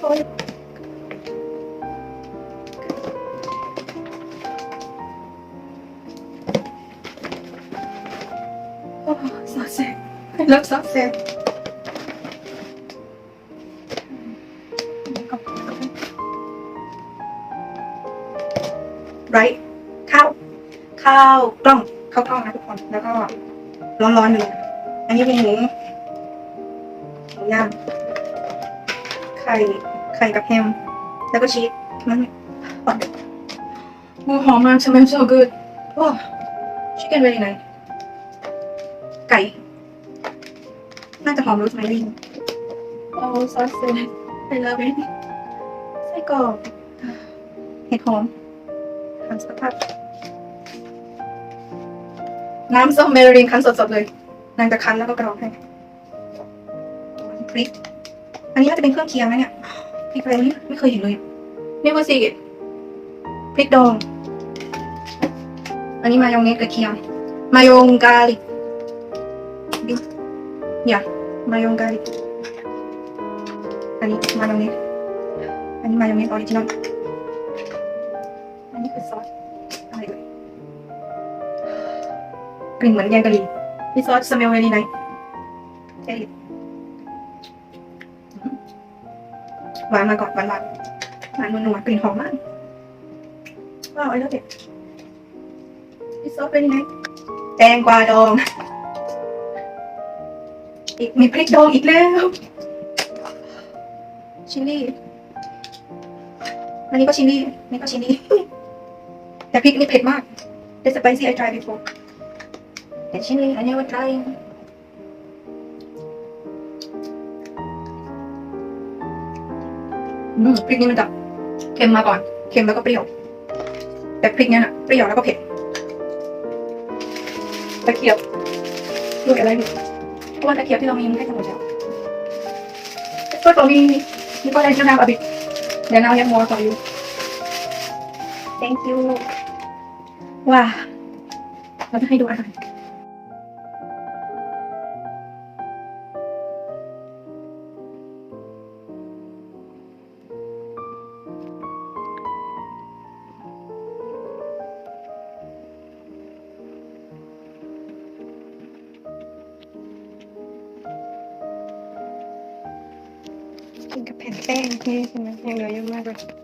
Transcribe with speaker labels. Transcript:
Speaker 1: โอ้ยโอ้ซอสเซ็ตเลิฟซอสเซ็ตไรข้าวข้าวกล้องข้าวกล้องนะทุกคน แล้วก็ร้อนๆอยู่งอันนี้เป็นหมูหมูย่าง ไข่ไข่กับแฮม แล้วก็ชีสมันอ่อนหมูหอมมาก smells so good ว้าว chicken very nice ไก่ น่าจะหอมรูสแมรี่โอ้ซอสเซน I love it ไส้กรอกเห็ดหอมทำสุขภาพน้ำส้มเมลารินคั้นสดๆเลย นางจะคั้นแล้วก็กรองให้พริก อันนี้น่าจะเป็นเครื่องเคียงนะเนี่ยพริกอะไรนี่ไม่เคยเห็นเลย Never see it พริกดอง อันนี้มายองเนสกระเทียม มายองกาลิกอย่ามายองกาลิกอันนี้มายองเนสอันนี้มายองเนสออริจินอลอันนี้คือซอสอะไรเอ่ยกลิ่นเหมือนแกงกะหรี่พี่ซอส smell very nice เจ๊ หวานมาก่อนหวานหวานหวานนัวๆกลิ่นหอมมากว้าวไอ้เลิฟเด็ดพี่ซอส very nice แตงกวาดอง อีกมีพริกดองอีกแล้ว ชิลลี่ อันนี้ก็ชิลลี่นี่ก็ชิลลี่ แต่พริกนี่เผ็ดมาก The spicy I tried before The chili I never tried อืมพริกนี้มันจะเค็มมาก่อน เค็มแล้วก็เปรี้ยว แต่พริกเนี้ยน่ะเปรี้ยวแล้วก็เผ็ดตะเกียบด้วยอะไรดูเพราะว่าตะเกียบที่เรามีมันใกล้จะหมดแล้ว It's good for me because I still have a bit then I'll have more for you thank you ว้าเราจะให้ดูอาหาร
Speaker 2: กินกับแผ่นแป้งที่ใช่ไหมยังเหลือเยอะมากเลย